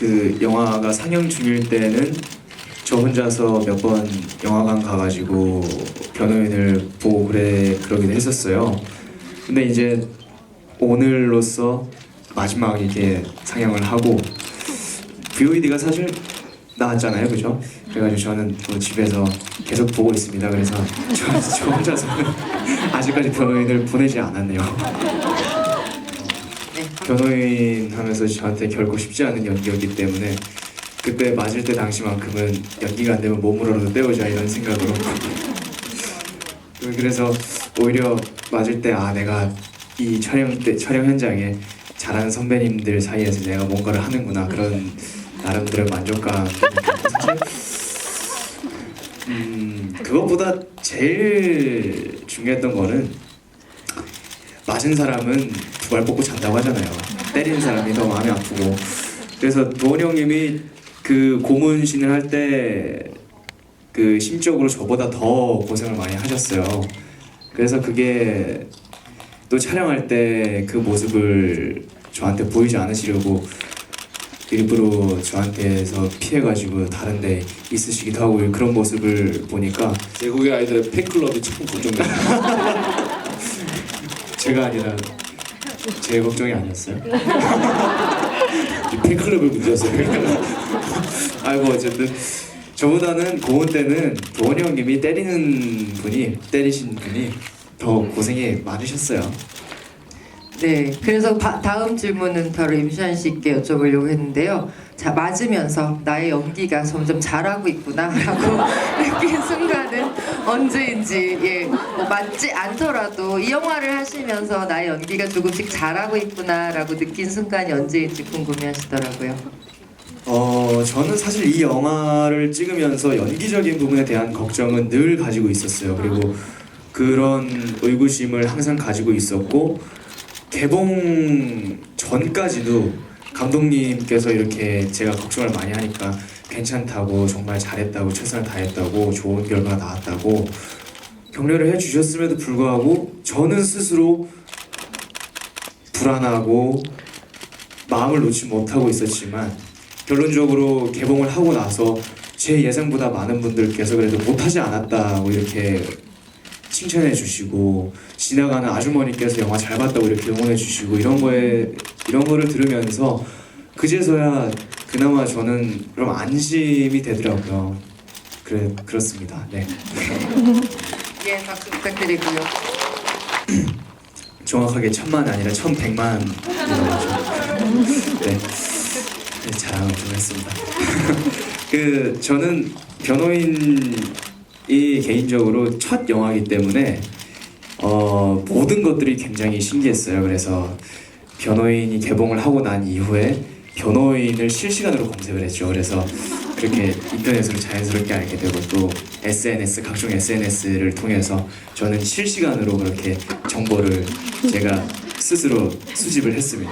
그 영화가 상영 중일 때는 저 혼자서 몇 번 영화관 가가지고 변호인을 보고 그래 그러기도 했었어요. 근데 이제 오늘로써 마지막 이게 상영을 하고 VOD가 사실 나왔잖아요, 그죠? 그래가지고 저는 또 집에서 계속 보고 있습니다. 그래서 저, 저 혼자서는 아직까지 변호인을 보내지 않았네요. 네. 변호인 하면서 저한테 결코 쉽지 않은 연기였기 때문에 그때 맞을 때 당시만큼은 연기가 안 되면 몸으로라도 때우자 이런 생각으로 그래서 오히려 맞을 때 아 내가 이 촬영 때 촬영 현장에 잘하는 선배님들 사이에서 내가 뭔가를 하는구나 그런 나름대로 만족감 음 그것보다 제일 중요했던 거는 맞은 사람은 두 발 뻗고 잔다고 하잖아요. 때리는 사람이 더 마음이 아프고. 그래서 도원 형님이 그 고문신을 할 때 그 심적으로 저보다 더 고생을 많이 하셨어요. 그래서 그게 또 촬영할 때 그 모습을 저한테 보이지 않으시려고 일부러 저한테서 피해가지고 다른데 있으시기도 하고 그런 모습을 보니까 제국의 아이들의 팬클럽이 참 걱정돼요. 제가 아니라 제 걱정이 아니었어요. 이 팬클럽을 문제였어요. 아이고 어쨌든 저보다는 고은 때는 도원이 형님이 때리는 분이 때리신 분이 더 고생이 많으셨어요. 네, 그래서 바- 다음 질문은 바로 임시완 씨께 여쭤보려고 했는데요. 자, 맞으면서 나의 연기가 점점 잘하고 있구나라고 느낀 순간은 언제인지, 예, 뭐 맞지 않더라도 이 영화를 하시면서 나의 연기가 조금씩 잘하고 있구나라고 느낀 순간이 언제인지 궁금해하시더라고요. 어 저는 사실 이 영화를 찍으면서 연기적인 부분에 대한 걱정은 늘 가지고 있었어요. 그리고 그런 의구심을 항상 가지고 있었고 개봉 전까지도 감독님께서 이렇게 제가 걱정을 많이 하니까 괜찮다고 정말 잘했다고 최선을 다했다고 좋은 결과가 나왔다고 격려를 해주셨음에도 불구하고 저는 스스로 불안하고 마음을 놓지 못하고 있었지만 결론적으로 개봉을 하고 나서 제 예상보다 많은 분들께서 그래도 못하지 않았다고 이렇게 칭찬해 주시고 지나가는 아주머니께서 영화 잘 봤다고 이렇게 응원해 주시고 이런 거에 이런 거를 들으면서 그제서야 그나마 저는 좀 안심이 되더라고요. 그래 그렇습니다. 네. 예, 박수 부탁드리고요. 정확하게 천만 아니라 천백만 네. 네, 자랑을 좀 했습니다. 그 저는 변호인 이 개인적으로 첫 영화이기 때문에 어, 모든 것들이 굉장히 신기했어요. 그래서 변호인이 개봉을 하고 난 이후에 변호인을 실시간으로 검색을 했죠. 그래서 그렇게 인터넷으로 자연스럽게 알게 되고 또 SNS 각종 SNS를 통해서 저는 실시간으로 그렇게 정보를 제가 스스로 수집을 했습니다.